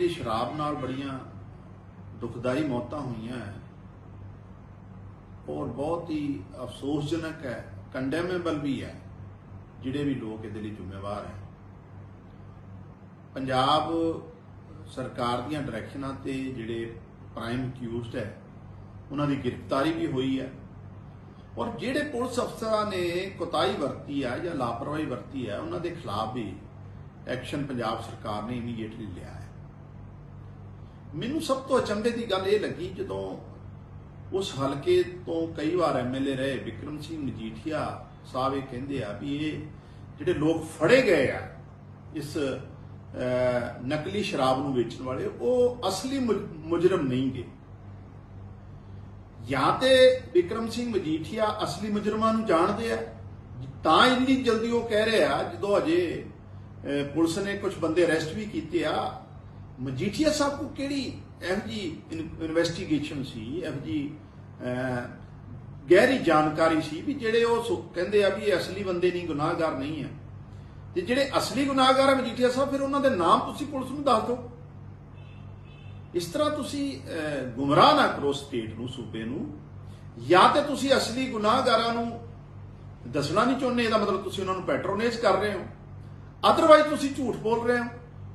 ਜਿਹੜੀ ਸ਼ਰਾਬ ਨਾਲ ਬੜੀਆਂ ਦੁਖਦਾਈ ਮੌਤਾਂ ਹੋਈਆਂ ਹੈ ਔਰ ਬਹੁਤ ਹੀ ਅਫਸੋਸਜਨਕ ਹੈ ਕੰਡੈਮੇਬਲ ਵੀ ਹੈ, ਜਿਹੜੇ ਵੀ ਲੋਕ ਇਹਦੇ ਲਈ ਜ਼ਿੰਮੇਵਾਰ ਹੈ। ਪੰਜਾਬ ਸਰਕਾਰ ਦੀਆਂ ਡਾਇਰੈਕਸ਼ਨਾਂ ਤੇ ਜਿਹੜੇ ਪ੍ਰਾਈਮ ਅਕਿਊਜ਼ਡ ਹੈ, ਉਹਨਾਂ ਦੀ ਗ੍ਰਿਫਤਾਰੀ ਵੀ ਹੋਈ ਹੈ। ਔਰ ਜਿਹੜੇ ਪੁਲਿਸ ਅਫਸਰਾਂ ਨੇ ਕੋਤਾਹੀ ਵਰਤੀ ਹੈ ਜਾਂ ਲਾਪਰਵਾਹੀ ਵਰਤੀ ਹੈ ਉਹਨਾਂ ਦੇ ਖਿਲਾਫ ਵੀ ਐਕਸ਼ਨ ਪੰਜਾਬ ਸਰਕਾਰ ਨੇ ਇਮੀਡੀਏਟਲੀ ਲਿਆ ਹੈ। ਮੈਨੂੰ ਸਭ ਤੋਂ ਅਚੰਭੇ ਦੀ ਗੱਲ ਇਹ ਲੱਗੀ ਜਦੋਂ ਉਸ ਹਲਕੇ ਤੋਂ ਕਈ ਵਾਰ ਐਮਐਲਏ ਰਹੇ, ਵਿਕਰਮ ਸਿੰਘ ਮਜੀਠੀਆ ਸਾਹਿਬ ਇਹ ਕਹਿੰਦੇ ਆ ਵੀ ਇਹ ਜਿਹੜੇ ਲੋਕ ਫੜੇ ਗਏ ਆ, ਇਸ ਨਕਲੀ ਸ਼ਰਾਬ ਨੂੰ ਵੇਚਣ ਵਾਲੇ, ਉਹ ਅਸਲੀ ਮੁਜਰਮ ਨਹੀਂ ਗੇ ਜਾਂ ਤੇ ਵਿਕਰਮ ਸਿੰਘ ਮਜੀਠੀਆ ਅਸਲੀ ਮੁਜਰਮਾਂ ਨੂੰ ਜਾਣਦੇ ਆ, ਤਾਂ ਇੰਨੀ ਜਲਦੀ ਉਹ ਕਹਿ ਰਹੇ ਆ, ਜਦੋਂ ਅਜੇ ਪੁਲਿਸ ਨੇ ਕੁਝ ਬੰਦੇ ਅਰੈਸਟ ਵੀ ਕੀਤੇ ਆ ਮਜੀਠੀਆ ਸਾਹਿਬ ਕੋ ਕਿਹੜੀ ਇਹੋ ਜੀ ਇਨਵੈਸਟੀਗੇਸ਼ਨ ਸੀ? ਇਹੋ ਜੀ ਗਹਿਰੀ ਜਾਣਕਾਰੀ ਸੀ ਵੀ ਜਿਹੜੇ ਉਹ ਸੁ- ਕਹਿੰਦੇ ਆ ਵੀ ਇਹ ਅਸਲੀ ਬੰਦੇ ਨਹੀਂ, ਗੁਨਾਹਗਾਰ ਨਹੀਂ ਹੈ। ਤੇ ਜਿਹੜੇ ਅਸਲੀ ਗੁਨਾਹਗਾਰ ਆ ਮਜੀਠੀਆ ਸਾਹਿਬ, ਫਿਰ ਉਹਨਾਂ ਦੇ ਨਾਮ ਤੁਸੀਂ ਪੁਲਿਸ ਨੂੰ ਦੱਸ ਦਿਓ। ਇਸ ਤਰ੍ਹਾਂ ਤੁਸੀਂ ਗੁੰਮਰਾਹ ਨਾ ਕਰੋ ਸਟੇਟ ਨੂੰ, ਸੂਬੇ ਨੂੰ। ਜਾਂ ਤੇ ਤੁਸੀਂ ਅਸਲੀ ਗੁਨਾਹਗਾਰਾਂ ਨੂੰ ਦੱਸਣਾ ਨਹੀਂ ਚਾਹੁੰਦੇ, ਇਹਦਾ ਮਤਲਬ ਤੁਸੀਂ ਉਹਨਾਂ ਨੂੰ ਪੈਟਰੋਨੇਜ ਕਰ ਰਹੇ ਹੋ। ਅਦਰਵਾਈਜ਼ ਤੁਸੀਂ ਝੂਠ ਬੋਲ ਰਹੇ ਹੋ।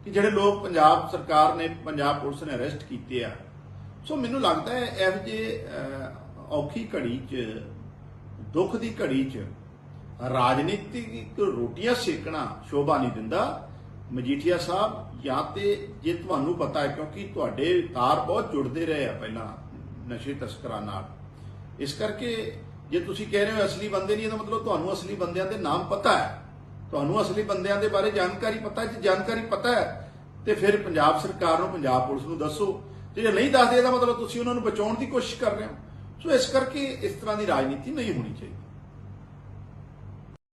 ਕਿ ਜਿਹੜੇ ਲੋਕ ਪੰਜਾਬ ਸਰਕਾਰ ਨੇ, ਪੰਜਾਬ ਪੁਲਿਸ ਨੇ ਅਰੈਸਟ ਕੀਤੇ ਆ। ਸੋ ਮੈਨੂੰ ਲੱਗਦਾ ਹੈ ਇਹੋ ਜਿਹੇ ਔਖੀ ਘੜੀ 'ਚ, ਦੁੱਖ ਦੀ ਘੜੀ 'ਚ ਰਾਜਨੀਤਿਕ ਰੋਟੀਆਂ ਸੇਕਣਾ ਸ਼ੋਭਾ ਨਹੀਂ ਦਿੰਦਾ। ਮਜੀਠੀਆ ਸਾਹਿਬ, ਜਾਂ ਤੇ ਜੇ ਤੁਹਾਨੂੰ ਪਤਾ ਹੈ, ਕਿਉਂਕਿ ਤੁਹਾਡੇ ਤਾਰ ਬਹੁਤ ਜੁੜਦੇ ਰਹੇ ਆ ਪਹਿਲਾਂ ਨਸ਼ੇ ਤਸਕਰਾਂ ਨਾਲ। ਇਸ ਕਰਕੇ ਜੇ ਤੁਸੀਂ ਕਹਿ ਰਹੇ ਹੋ ਅਸਲੀ ਬੰਦੇ ਨਹੀਂ, ਇਹਦਾ ਮਤਲਬ ਤੁਹਾਨੂੰ ਅਸਲੀ ਬੰਦਿਆਂ ਦੇ ਨਾਮ ਪਤਾ ਹੈ। ਤੁਹਾਨੂੰ ਅਸਲੀ ਬੰਦਿਆਂ ਦੇ ਬਾਰੇ ਜਾਣਕਾਰੀ ਪਤਾ ਜੇ ਜਾਣਕਾਰੀ ਪਤਾ ਹੈ, ਤੇ ਫਿਰ ਪੰਜਾਬ ਸਰਕਾਰ ਨੂੰ, ਪੰਜਾਬ ਪੁਲਿਸ ਨੂੰ ਦੱਸੋ। ਤੇ ਜੇ ਨਹੀਂ ਦੱਸਦੇ, ਇਹਦਾ ਮਤਲਬ ਤੁਸੀਂ ਉਹਨਾਂ ਨੂੰ ਬਚਾਉਣ ਦੀ ਕੋਸ਼ਿਸ਼ ਕਰ ਰਹੇ ਹੋ। ਸੋ ਇਸ ਕਰਕੇ ਇਸ ਤਰ੍ਹਾਂ ਦੀ ਰਾਜਨੀਤੀ ਨਹੀਂ ਹੋਣੀ ਚਾਹੀਦੀ।